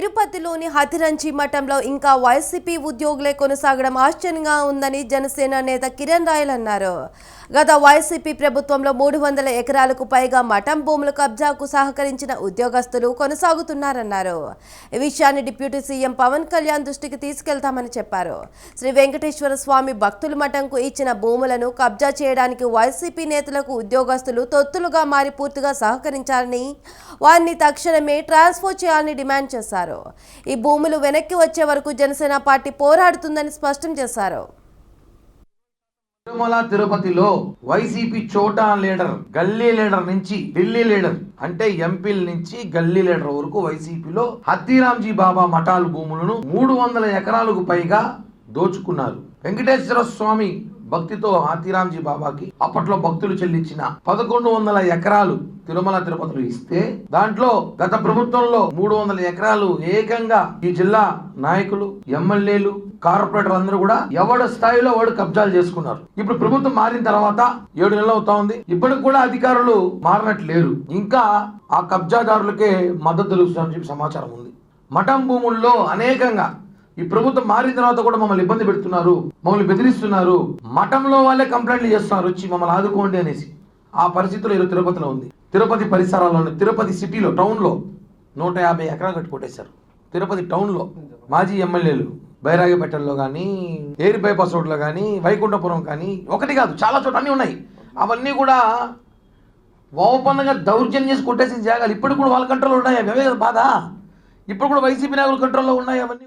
తిరుపతిలోని హతిరంచి మఠంలో ఇంకా వైసీపీ ఉద్యోగులే కొనసాగడం ఆశ్చర్యంగా ఉందని జనసేన నేత కిరణ్ రాయల్ అన్నారు. గత వైసీపీ ప్రభుత్వంలో మూడు వందల ఎకరాలకు పైగా మఠం భూముల కబ్జాకు సహకరించిన ఉద్యోగస్తులు కొనసాగుతున్నారన్నారు. ఈ విషయాన్ని డిప్యూటీ సీఎం పవన్ కళ్యాణ్ దృష్టికి తీసుకెళ్తామని చెప్పారు. శ్రీ వెంకటేశ్వర స్వామి భక్తుల మఠంకు ఇచ్చిన భూములను కబ్జా చేయడానికి వైసీపీ నేతలకు ఉద్యోగస్తులు తొత్తులుగా మారి పూర్తిగా సహకరించాలని వారిని తక్షణమే ట్రాన్స్ఫర్ చేయాలని డిమాండ్ చేశారు. ఈ భూములు వెనక్కి వచ్చే వరకు జనసేన పార్టీ పోరాడుతుందని స్పష్టం చేశారు. తిరుమల తిరుపతిలో వైసీపీ చోటా లీడర్ గల్లీ లీడర్ నుంచి ఢిల్లీ లీడర్ అంటే ఎంపీల నుంచి గల్లీ లీడర్ వరకు వైసీపీలో హత్తిరాంజీ బాబా మఠాలు భూములను మూడు వందల ఎకరాలకు పైగా దోచుకున్నారు. వెంకటేశ్వర స్వామి భక్తితో హాతీరాంజీ బాబాకి అప్పట్లో భక్తులు చెల్లించిన పదకొండు వందల ఎకరాలు తిరుమల తిరుపతిలో ఇస్తే దాంట్లో గత ప్రభుత్వంలో మూడు వందల ఎకరాలు ఏకంగా ఈ జిల్లా నాయకులు ఎమ్మెల్యేలు కార్పొరేటర్ అందరూ కూడా ఎవడ స్థాయిలో వాడు కబ్జాలు చేసుకున్నారు. ఇప్పుడు ప్రభుత్వం మారిన తర్వాత ఏడు నెలలు అవుతా ఉంది. ఇప్పటికి కూడా అధికారులు మారినట్లు లేరు ఇంకా ఆ కబ్జాదారులకే మద్దతు తెలుస్తుందని చెప్పి సమాచారం ఉంది. మఠం భూముల్లో అనేకంగా ఈ ప్రభుత్వం మారిన తర్వాత కూడా మమ్మల్ని ఇబ్బంది పెడుతున్నారు మమ్మల్ని బెదిరిస్తున్నారు. మఠంలో వాళ్ళే కంప్లైంట్లు చేస్తున్నారు వచ్చి మమ్మల్ని ఆదుకోండి అనేసి. ఆ పరిస్థితిలో ఈరోజు తిరుపతిలో ఉంది. తిరుపతి పరిసరాల్లో తిరుపతి సిటీలో టౌన్లో నూట యాభై ఎకరాలు కట్టుకొట్టేశారు తిరుపతి టౌన్లో మాజీ ఎమ్మెల్యేలు బైరాగిపేటలో కానీ ఎయిర్ బైపాస్ రోడ్లో కానీ వైకుంఠపురం కానీ ఒకటి కాదు చాలా చోట్ల అన్నీ ఉన్నాయి. అవన్నీ కూడా ఓపెన్గా దౌర్జన్యం చేసి కొట్టేసిన జాగాలు ఇప్పుడు కూడా వాళ్ళ కంట్రోల్లో ఉన్నాయి? అవే కదా బాధ. ఇప్పుడు కూడా వైసీపీ నాయకుల కంట్రోల్లో ఉన్నాయి? అవన్నీ